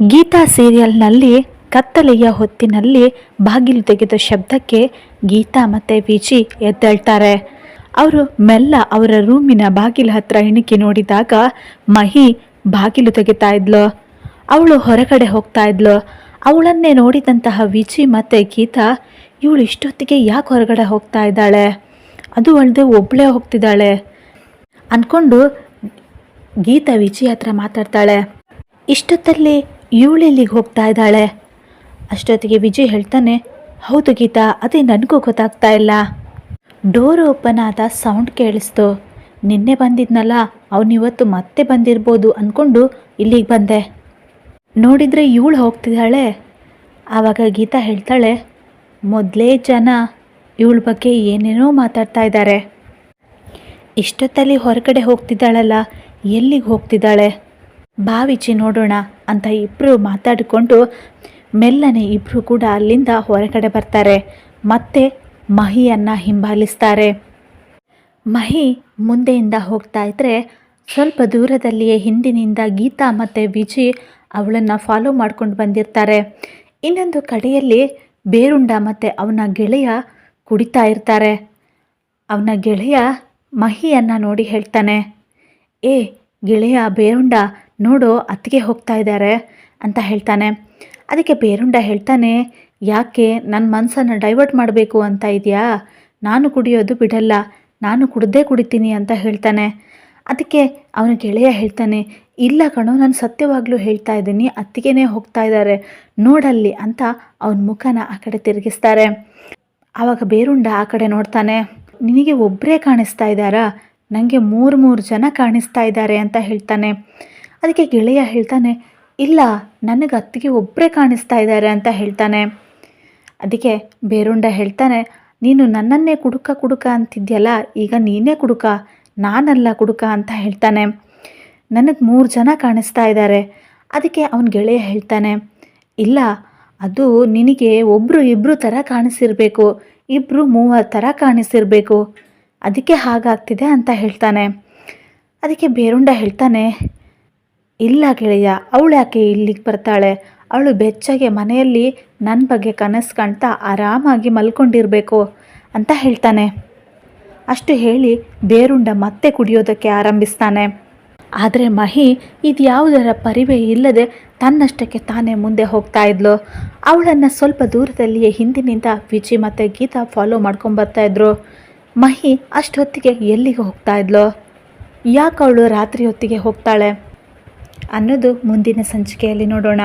ಗೀತಾ ಸೀರಿಯಲ್ನಲ್ಲಿ ಕತ್ತಲೆಯ ಹೊತ್ತಿನಲ್ಲಿ ಬಾಗಿಲು ತೆಗೆದ ಶಬ್ದಕ್ಕೆ ಗೀತಾ ಮತ್ತು ವಿಜಿ ಎದ್ದೇಳ್ತಾರೆ. ಅವರು ಮೆಲ್ಲ ಅವರ ರೂಮಿನ ಬಾಗಿಲ ಹತ್ರ ಇಣುಕಿ ನೋಡಿದಾಗ ಮಹಿ ಬಾಗಿಲು ತೆಗಿತಾ ಇದ್ಲು. ಅವಳು ಹೊರಗಡೆ ಹೋಗ್ತಾ ಇದ್ಲು. ಅವಳನ್ನೇ ನೋಡಿದಂತಹ ವಿಜಿ ಮತ್ತು ಗೀತಾ, ಇವಳು ಇಷ್ಟೊತ್ತಿಗೆ ಯಾಕೆ ಹೊರಗಡೆ ಹೋಗ್ತಾ ಇದ್ದಾಳೆ? ಅದು ಅಲ್ಲದೆ ಒಬ್ಬಳೇ ಹೋಗ್ತಿದ್ದಾಳೆ. ಅಂದ್ಕೊಂಡು ಗೀತಾ ವಿಜಿ ಹತ್ರ ಮಾತಾಡ್ತಾಳೆ. ಇಷ್ಟೊತ್ತಲ್ಲಿ ಇವಳೆಲ್ಲಿಗೆ ಹೋಗ್ತಾ ಇದ್ದಾಳೆ? ಅಷ್ಟೊತ್ತಿಗೆ ವಿಜಯ್ ಹೇಳ್ತಾನೆ, ಹೌದು ಗೀತಾ, ಅದೇ ನನಗೂ ಗೊತ್ತಾಗ್ತಾ ಇಲ್ಲ. ಡೋರ್ ಓಪನ್ ಆದ ಸೌಂಡ್ ಕೇಳಿಸ್ತು. ನಿನ್ನೆ ಬಂದಿದ್ನಲ್ಲ ಅವನಿವತ್ತು ಮತ್ತೆ ಬಂದಿರ್ಬೋದು ಅಂದ್ಕೊಂಡು ಇಲ್ಲಿಗೆ ಬಂದೆ. ನೋಡಿದರೆ ಇವಳು ಹೋಗ್ತಿದ್ದಾಳೆ? ಆವಾಗ ಗೀತಾ ಹೇಳ್ತಾಳೆ, ಮೊದಲೇ ಜನ ಇವಳ ಬಗ್ಗೆ ಏನೇನೋ ಮಾತಾಡ್ತಾ ಇದ್ದಾರೆ. ಇಷ್ಟೊತ್ತಲ್ಲಿ ಹೊರಗಡೆ ಹೋಗ್ತಿದ್ದಾಳಲ್ಲ, ಎಲ್ಲಿಗೆ ಹೋಗ್ತಿದ್ದಾಳೆ? ಬಾವಿಚಿ ನೋಡೋಣ ಅಂತ ಇಬ್ಬರು ಮಾತಾಡಿಕೊಂಡು ಮೆಲ್ಲನೆ ಇಬ್ಬರು ಕೂಡ ಅಲ್ಲಿಂದ ಹೊರಗಡೆ ಬರ್ತಾರೆ. ಮತ್ತೆ ಮಹಿಯನ್ನು ಹಿಂಬಾಲಿಸ್ತಾರೆ. ಮಹಿ ಮುಂದೆಯಿಂದ ಹೋಗ್ತಾ ಇದ್ದರೆ ಸ್ವಲ್ಪ ದೂರದಲ್ಲಿಯೇ ಹಿಂದಿನಿಂದ ಗೀತಾ ಮತ್ತು ವಿಜಿ ಅವಳನ್ನು ಫಾಲೋ ಮಾಡ್ಕೊಂಡು ಬಂದಿರ್ತಾರೆ. ಇನ್ನೊಂದು ಕಡೆಯಲ್ಲಿ ಬೇರುಂಡ ಮತ್ತು ಅವನ ಗೆಳೆಯ ಕುಡಿತಾ ಇರ್ತಾರೆ. ಅವನ ಗೆಳೆಯ ಮಹಿಯನ್ನು ನೋಡಿ ಹೇಳ್ತಾನೆ, ಏ ಗೆಳೆಯ ಬೇರುಂಡ ನೋಡು, ಅತ್ತಿಗೆ ಹೋಗ್ತಾ ಇದ್ದಾರೆ ಅಂತ ಹೇಳ್ತಾನೆ. ಅದಕ್ಕೆ ಬೇರುಂಡ ಹೇಳ್ತಾನೆ, ಯಾಕೆ ನನ್ನ ಮನಸ್ಸನ್ನು ಡೈವರ್ಟ್ ಮಾಡಬೇಕು ಅಂತ ಇದೆಯಾ? ನಾನು ಕುಡಿಯೋದು ಬಿಡಲ್ಲ, ನಾನು ಕುಡ್ದೇ ಕುಡಿತೀನಿ ಅಂತ ಹೇಳ್ತಾನೆ. ಅದಕ್ಕೆ ಅವನ ಗೆಳೆಯ ಹೇಳ್ತಾನೆ, ಇಲ್ಲ ಕಣೋ, ನಾನು ಸತ್ಯವಾಗಲೂ ಹೇಳ್ತಾ ಇದ್ದೀನಿ, ಅತ್ತಿಗೆನೇ ಹೋಗ್ತಾ ಇದ್ದಾರೆ, ನೋಡಲ್ಲಿ ಅಂತ ಅವನ ಮುಖನ ಆ ಕಡೆ ತಿರುಗಿಸ್ತಾರೆ. ಆವಾಗ ಬೇರುಂಡ ಆ ಕಡೆ ನೋಡ್ತಾನೆ, ನಿನಗೆ ಒಬ್ಬರೇ ಕಾಣಿಸ್ತಾ ಇದ್ದಾರಾ? ನನಗೆ ಮೂರು ಮೂರು ಜನ ಕಾಣಿಸ್ತಾ ಇದ್ದಾರೆ ಅಂತ ಹೇಳ್ತಾನೆ. ಅದಕ್ಕೆ ಗೆಳೆಯ ಹೇಳ್ತಾನೆ, ಇಲ್ಲ, ನನಗೆ ಅತ್ತಿಗೆ ಒಬ್ಬರೇ ಕಾಣಿಸ್ತಾ ಇದ್ದಾರೆ ಅಂತ ಹೇಳ್ತಾನೆ. ಅದಕ್ಕೆ ಬೇರುಂಡ ಹೇಳ್ತಾನೆ, ನೀನು ನನ್ನನ್ನೇ ಕುಡುಕ ಕುಡುಕ ಅಂತಿದ್ಯಲ್ಲ, ಈಗ ನೀನೇ ಕುಡುಕ, ನಾನಲ್ಲ ಕುಡುಕ ಅಂತ ಹೇಳ್ತಾನೆ. ನನಗೆ ಮೂರು ಜನ ಕಾಣಿಸ್ತಾ ಇದ್ದಾರೆ ಅದಕ್ಕೆ ಅವನ ಗೆಳೆಯ ಹೇಳ್ತಾನೆ, ಇಲ್ಲ, ಅದು ನಿನಗೆ ಒಬ್ಬರು ಇಬ್ಬರು ಥರ ಕಾಣಿಸಿರ್ಬೇಕು ಇಬ್ಬರು ಮೂವರ ಥರ ಕಾಣಿಸಿರ್ಬೇಕು. ಅದಕ್ಕೆ ಹಾಗಾಗ್ತಿದೆ ಅಂತ ಹೇಳ್ತಾನೆ. ಅದಕ್ಕೆ ಬೇರುಂಡ ಹೇಳ್ತಾನೆ ಇಲ್ಲ ಗೆಳೆಯ, ಅವಳು ಯಾಕೆ ಇಲ್ಲಿಗೆ ಬರ್ತಾಳೆ? ಅವಳು ಬೆಚ್ಚಗೆ ಮನೆಯಲ್ಲಿ ನನ್ನ ಬಗ್ಗೆ ಕನಸು ಕಾಣ್ತಾ ಆರಾಮಾಗಿ ಮಲ್ಕೊಂಡಿರಬೇಕು ಅಂತ ಹೇಳ್ತಾನೆ. ಅಷ್ಟು ಹೇಳಿ ಬೇರುಂಡ ಮತ್ತೆ ಕುಡಿಯೋದಕ್ಕೆ ಆರಂಭಿಸ್ತಾನೆ. ಆದರೆ ಮಹಿ ಇದು ಯಾವುದರ ಪರಿವೆ ಇಲ್ಲದೆ ತನ್ನಷ್ಟಕ್ಕೆ ತಾನೇ ಮುಂದೆ ಹೋಗ್ತಾ ಇದ್ಲು. ಅವಳನ್ನು ಸ್ವಲ್ಪ ದೂರದಲ್ಲಿಯೇ ಹಿಂದಿನಿಂದ ವಿಜಿ ಮತ್ತು ಗೀತಾ ಫಾಲೋ ಮಾಡ್ಕೊಂಬರ್ತಾ ಇದ್ರು. ಮಹಿ ಅಷ್ಟೊತ್ತಿಗೆ ಎಲ್ಲಿಗೆ ಹೋಗ್ತಾ ಇದ್ಲು? ಯಾಕೆ ಅವಳು ರಾತ್ರಿ ಹೊತ್ತಿಗೆ ಹೋಗ್ತಾಳೆ? ಅನ್ನೋದು ಮುಂದಿನ ಸಂಚಿಕೆಯಲ್ಲಿ ನೋಡೋಣ.